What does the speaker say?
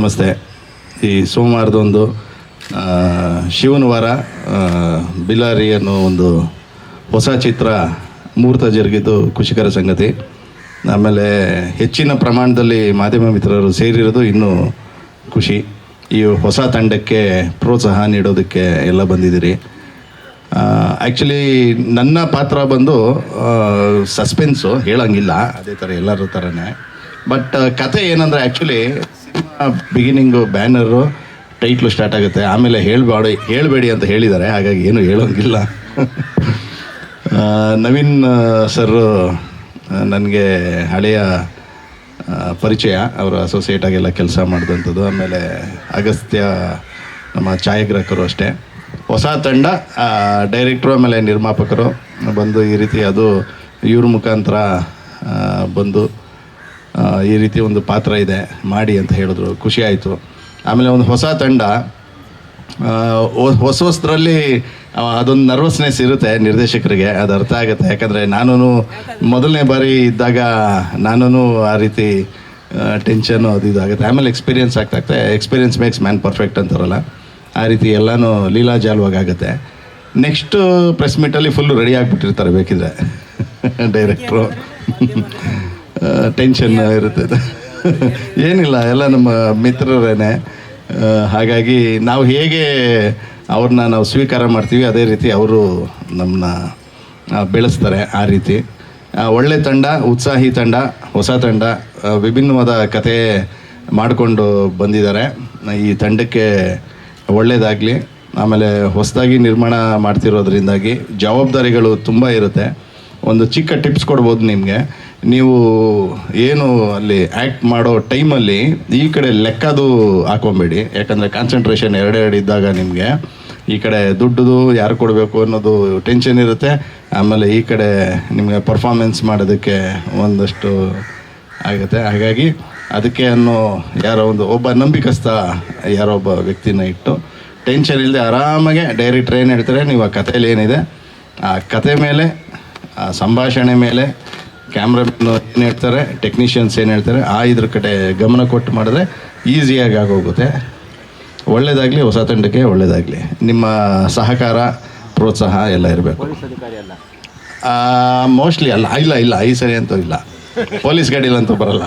ನಮಸ್ತೆ. ಈ ಸೋಮವಾರದೊಂದು ಶಿವನ ವಾರ ಬಿಲಾರಿ ಅನ್ನೋ ಒಂದು ಹೊಸ ಚಿತ್ರ ಮುಹೂರ್ತ ಜರುಗಿದ್ದು ಖುಷಿಕರ ಸಂಗತಿ. ಆಮೇಲೆ ಹೆಚ್ಚಿನ ಪ್ರಮಾಣದಲ್ಲಿ ಮಾಧ್ಯಮ ಮಿತ್ರರು ಸೇರಿರೋದು ಇನ್ನೂ ಖುಷಿ. ಈ ಹೊಸ ತಂಡಕ್ಕೆ ಪ್ರೋತ್ಸಾಹ ನೀಡೋದಕ್ಕೆ ಎಲ್ಲ ಬಂದಿದ್ದೀರಿ. ಆ್ಯಕ್ಚುಲಿ ನನ್ನ ಪಾತ್ರ ಬಂದು ಸಸ್ಪೆನ್ಸು ಹೇಳಂಗಿಲ್ಲ. ಅದೇ ಥರ ಎಲ್ಲರ ಥರನೇ ಬಟ್ ಕತೆ ಏನಂದರೆ actually cinema beginning banner title start ಆಗುತ್ತೆ. ಆಮೇಲೆ ಹೇಳಬೇಡಿ ಹೇಳಬೇಡಿ ಅಂತ ಹೇಳಿದ್ದಾರೆ. ಹಾಗಾಗಿ ಏನು ಹೇಳೋಂಗಿಲ್ಲ. ನವೀನ್ ಸರ್ ನನಗೆ ಹಳೆಯ ಪರಿಚಯ. ಅವರ ಅಸೋಸಿಯೇಟ್ ಆಗೆಲ್ಲ ಕೆಲಸ ಮಾಡಿದಂಥದ್ದು ಆಮೇಲೆ ಅಗಸ್ತ್ಯ ನಮ್ಮ ಛಾಯಾಗ್ರಾಹಕರು ಅಷ್ಟೇ. ಹೊಸ ತಂಡ ಡೈರೆಕ್ಟ್ರು ಆಮೇಲೆ ನಿರ್ಮಾಪಕರು ಬಂದು ಈ ರೀತಿ ಅದು ಇವ್ರ ಮುಖಾಂತರ ಬಂದು ಈ ರೀತಿ ಒಂದು ಪಾತ್ರ ಇದೆ, ಮಾಡಿ ಅಂತ ಹೇಳಿದ್ರು. ಖುಷಿ ಆಯಿತು. ಆಮೇಲೆ ಒಂದು ಹೊಸ ತಂಡ ಹೊಸ ಹೊಸದ್ರಲ್ಲಿ ಅದೊಂದು ನರ್ವಸ್ನೆಸ್ ಇರುತ್ತೆ ನಿರ್ದೇಶಕರಿಗೆ, ಅದು ಅರ್ಥ ಆಗುತ್ತೆ. ಯಾಕಂದರೆ ನಾನು ಮೊದಲನೇ ಬಾರಿ ಇದ್ದಾಗ ನಾನು ಆ ರೀತಿ ಟೆನ್ಷನು ಅದು ಇದಾಗುತ್ತೆ ಆಮೇಲೆ ಎಕ್ಸ್ಪೀರಿಯನ್ಸ್ ಆಗ್ತಾ ಎಕ್ಸ್ಪೀರಿಯೆನ್ಸ್ ಮೇಕ್ಸ್ ಮ್ಯಾನ್ ಪರ್ಫೆಕ್ಟ್ ಅಂತಾರಲ್ಲ. ಆ ರೀತಿ ಎಲ್ಲನೂ ಲೀಲಾ ಆಗುತ್ತೆ. ನೆಕ್ಸ್ಟ್ ಪ್ರೆಸ್ ಮೀಟಲ್ಲಿ ಫುಲ್ಲು ರೆಡಿ ಆಗಿಬಿಟ್ಟಿರ್ತಾರೆ ಬೇಕಿದ್ರೆ ಡೈರೆಕ್ಟ್ರು ಟೆನ್ಷನ್ ಇರುತ್ತೆ. ಏನಿಲ್ಲ ಎಲ್ಲ ನಮ್ಮ ಮಿತ್ರರೇನೆ. ಹಾಗಾಗಿ ನಾವು ಹೇಗೆ ಅವ್ರನ್ನ ನಾವು ಸ್ವೀಕಾರ ಮಾಡ್ತೀವಿ ಅದೇ ರೀತಿ ಅವರು ನಮ್ಮನ್ನ ಬೆಳೆಸ್ತಾರೆ ಆ ರೀತಿ. ಒಳ್ಳೆ ತಂಡ ಉತ್ಸಾಹಿ ತಂಡ ಹೊಸ ತಂಡ ವಿಭಿನ್ನವಾದ ಕತೆ ಮಾಡಿಕೊಂಡು ಬಂದಿದ್ದಾರೆ. ಈ ತಂಡಕ್ಕೆ ಒಳ್ಳೆಯದಾಗಲಿ ಆಮೇಲೆ ಹೊಸದಾಗಿ ನಿರ್ಮಾಣ ಮಾಡ್ತಿರೋದ್ರಿಂದಾಗಿ ಜವಾಬ್ದಾರಿಗಳು ತುಂಬ ಇರುತ್ತೆ. ಒಂದು ಚಿಕ್ಕ ಟಿಪ್ಸ್ ಕೊಡ್ಬೋದು ನಿಮಗೆ. ನೀವು ಏನು ಅಲ್ಲಿ ಆ್ಯಕ್ಟ್ ಮಾಡೋ ಟೈಮಲ್ಲಿ ಈ ಕಡೆ ಲೆಕ್ಕದು ಹಾಕೊಂಬೇಡಿ. ಯಾಕಂದರೆ ಕಾನ್ಸಂಟ್ರೇಷನ್ ಎರಡೆರಡು ಇದ್ದಾಗ ನಿಮಗೆ ಈ ಕಡೆ ದುಡ್ಡುದು ಯಾರು ಕೊಡಬೇಕು ಅನ್ನೋದು ಟೆನ್ಷನ್ ಇರುತ್ತೆ. ಆಮೇಲೆ ಈ ಕಡೆ ನಿಮಗೆ ಪರ್ಫಾರ್ಮೆನ್ಸ್ ಮಾಡೋದಕ್ಕೆ ಒಂದಷ್ಟು ಆಗುತ್ತೆ. ಹಾಗಾಗಿ ಅದಕ್ಕೆ ಅನ್ನೋ ಯಾರೋ ಒಂದು ಒಬ್ಬ ನಂಬಿಕಸ್ಥ ಯಾರೋ ಒಬ್ಬ ವ್ಯಕ್ತಿನ ಇಟ್ಟು ಟೆನ್ಷನ್ ಇಲ್ಲದೆ ಆರಾಮಾಗೆ ಡೈರೆಕ್ಟ್ರ್ ಏನು ಹೇಳ್ತಾರೆ. ನೀವು ಆ ಕಥೆಯಲ್ಲಿ ಏನಿದೆ? ಆ ಕತೆ ಮೇಲೆ, ಆ ಸಂಭಾಷಣೆ ಮೇಲೆ ಕ್ಯಾಮ್ರಾಮನ್ ಏನು ಹೇಳ್ತಾರೆ? ಟೆಕ್ನಿಷಿಯನ್ಸ್ ಏನು ಹೇಳ್ತಾರೆ? ಆ ಇದ್ರ ಕಡೆ ಗಮನ ಕೊಟ್ಟು ಮಾಡಿದ್ರೆ ಈಸಿಯಾಗಿ ಆಗೋಗುತ್ತೆ. ಒಳ್ಳೇದಾಗಲಿ ಹೊಸ ತಂಡಕ್ಕೆ ಒಳ್ಳೆಯದಾಗಲಿ ನಿಮ್ಮ ಸಹಕಾರ ಪ್ರೋತ್ಸಾಹ ಎಲ್ಲ ಇರಬೇಕು. ಮೋಸ್ಟ್ಲಿ ಅಲ್ಲ. ಇಲ್ಲ ಇಲ್ಲ ಈ ಸರಿ ಅಂತೂ ಇಲ್ಲ. ಪೊಲೀಸ್ ಗಾಡಿಲಂತೂ ಬರಲ್ಲ.